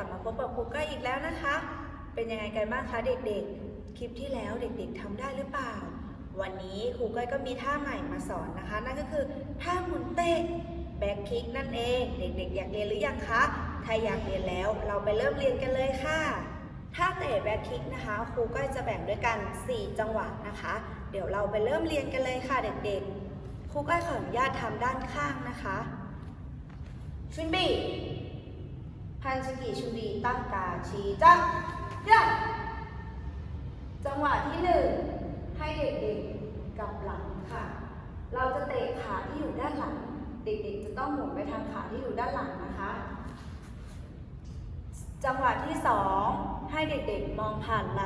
ลับมาพบกับครูก้อยอีกแล้วนะคะ เป็นยังไงกันบ้างคะเด็กๆ คลิปที่แล้วเด็กๆทำได้หรือเปล่า วันนี้ครูก้อยก็มีท่าใหม่มาสอนนะคะ นั่นก็คือท่าหมุนเตะแบ็คคิกนั่นเอง เด็กๆ อยากเรียนหรือยังคะ ถ้าอยากเรียนแล้วเราไปเริ่มเรียนกันเลยค่ะท่าเตะแบ็คคิกนะคะครูก้อจะแบ่งด้วยกัน 4 จังหวะนะคะ เดี๋ยวเราไปเริ่มเรียนกันเลยค่ะเด็กๆครูก้อขออนุญาตทำด้านข้างนะคะชุนบี พันสกิชุนบีตั้งกาชีจังย่าจังหวะที่หนึ่งให้เด็กๆกลับหลังค่ะ เราจะเตะขาที่อยู่ด้านหลัง เด็กๆจะต้องหมุนไปทางขาที่อยู่ด้านหลังนะคะ จังหวะที่สองให้เด็กๆมองผ่านไหล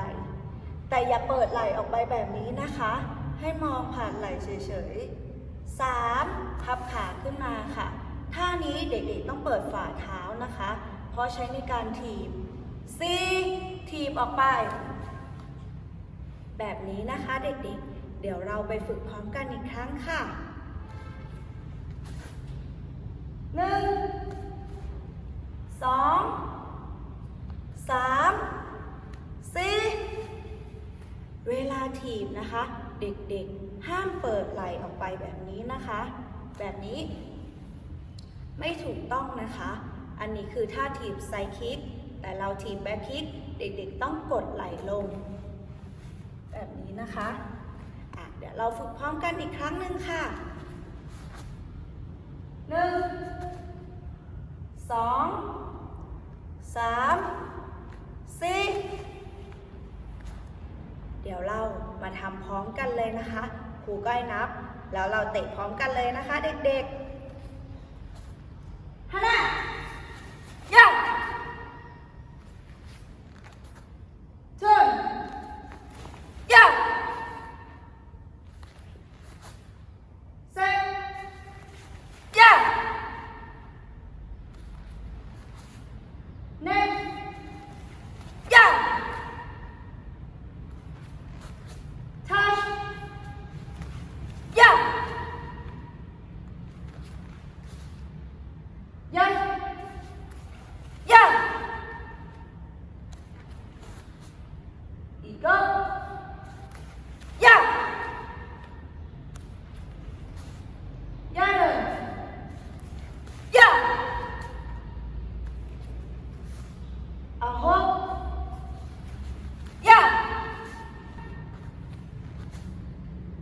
แต่อย่าเปิดไหลออกไปแบบนี้นะคะ ให้มองผ่านไหลเฉยๆ 3. พับขาขึ้นมาค่ะ ท่านี้เด็กๆต้องเปิดฝ่าเท้านะคะ เพราะใช้ในการถีบ 4. ถีบออกไป แบบนี้นะคะเด็กๆ เดี๋ยวเราไปฝึกพร้อมกันอีกครั้งค่ะหนึ่งสองสามสี่เวลาถีบนะคะ เด็กๆ ห้ามเปิดไหล่ออกไปแบบนี้นะคะ แบบนี้ ไม่ถูกต้องนะคะ อันนี้คือท่าถีบไซคิก แต่เราถีบแบ็คคิก เด็กๆต้องกดไหล่ลง แบบนี้นะคะะเดี๋ยวเราฝึกพร้อมกันอีกครั้งหนึ่งค่ะหนึ่งสองสามสี่เดี๋ยวเรามาทำพร้อมกันเลยนะคะ ครูก้อยนับ แล้วเราเตะพร้อมกันเลยนะคะเด็กๆฮานาย่า turn ย่า set ย่า next ย่า touch ย่า ยันย่า อีกก็ย่าย่าเลยย่าอาหกย่า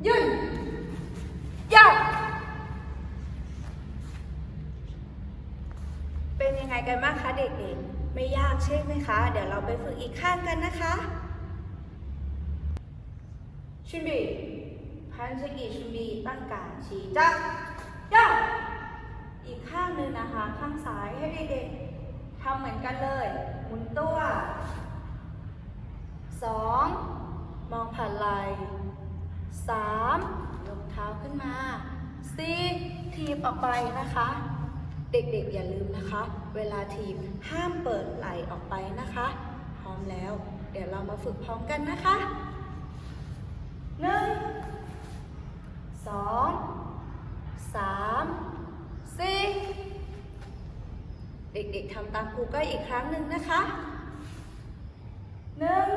ยืนย่า เป็นยัง ไงกันบ้างคะเด็กๆ ไม่ยากใช่ไหมคะ เดี๋ยวเราไปฝึกอีกข้างกันนะคะชุนบีพันสกิชุนบีตั้งการชี้จักย่าอีกข้างหนึ่งนะคะ ข้างซ้ายให้เด็กๆทำเหมือนกันเลยหมุนตัวสองมองผ่านไหลสามยกเท้าขึ้นมาสี่ทีบออกไปนะคะ เด็กๆอย่าลืมนะคะ เวลาทีมห้ามเปิดไหลออกไปนะคะ พร้อมแล้ว เดี๋ยวเรามาฝึกพร้อมกันนะคะหนึ่งสองสามสี่เด็กๆทำตามครูก้อยอีกครั้งหนึ่งนะคะหนึ่ง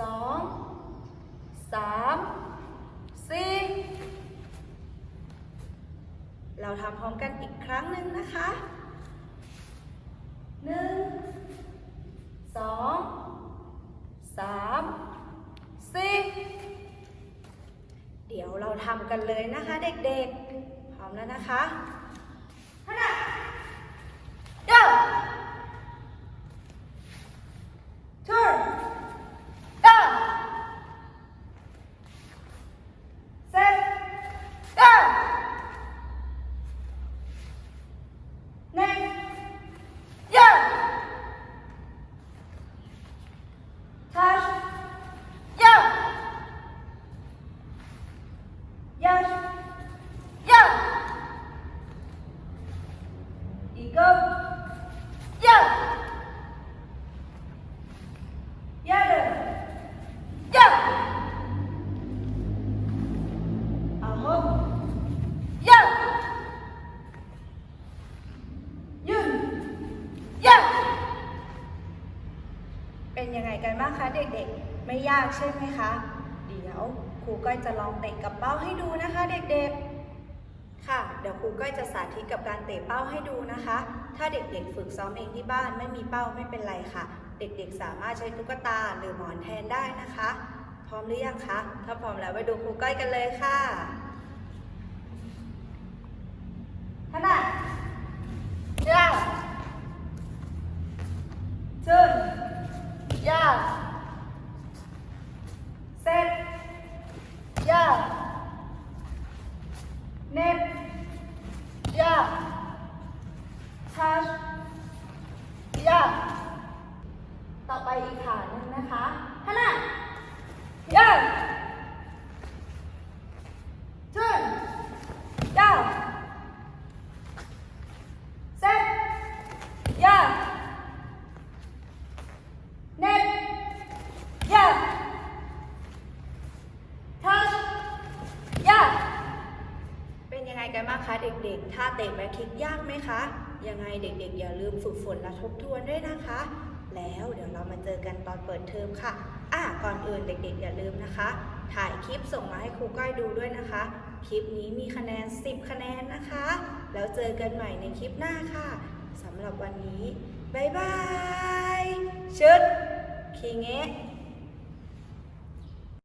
สองสามสี่ เราทำพร้อมกันอีกครั้งหนึ่งนะคะหนึ่งสองสามสี่เดี๋ยวเราทำกันเลยนะคะเด็กๆ พร้อมแล้วนะคะฮันาด กันบ้างคะเด็กๆ ไม่ยากใช่ไหมคะ เดี๋ยวครูก้อยจะลองเตะกับเป้าให้ดูนะคะเด็กๆ ค่ะ เดี๋ยวครูก้อยจะสาธิตกับการเตะเป้าให้ดูนะคะ ถ้าเด็กๆ ฝึกซ้อมเองที่บ้านไม่มีเป้าไม่เป็นไรค่ะ เด็กๆ สามารถใช้ตุ๊กตาหรือหมอนแทนได้นะคะ พร้อมหรือยังคะ ถ้าพร้อมแล้วไปดูครูก้อยกันเลยค่ะขนาดยากขึ้นยาก เสร็จยากเน็ตยากทัชยากต่อไปอีกฐาหนึ่งนะคะขนาดยากขึ้นยากเสร็จยากเน็ตยากทัชยาก เป็นยังไงกันบ้างคะเด็กๆ ถ้าเตะแบ็คคิกยากไหมคะ ยังไงเด็กๆ อย่าลืมฝึกฝนและทบทวนด้วยนะคะ แล้วเดี๋ยวเรามาเจอกันตอนเปิดเทอมค่ะ อะก่อนอื่นเด็กๆ อย่าลืมนะคะ ถ่ายคลิปส่งมาให้ครูก้อยดูด้วยนะคะ คลิปนี้มีคะแนน 10 คะแนนนะคะ แล้วเจอกันใหม่ในคลิปหน้าค่ะสำหรับวันนี้ บ๊ายบาย ชุดคิงเงะ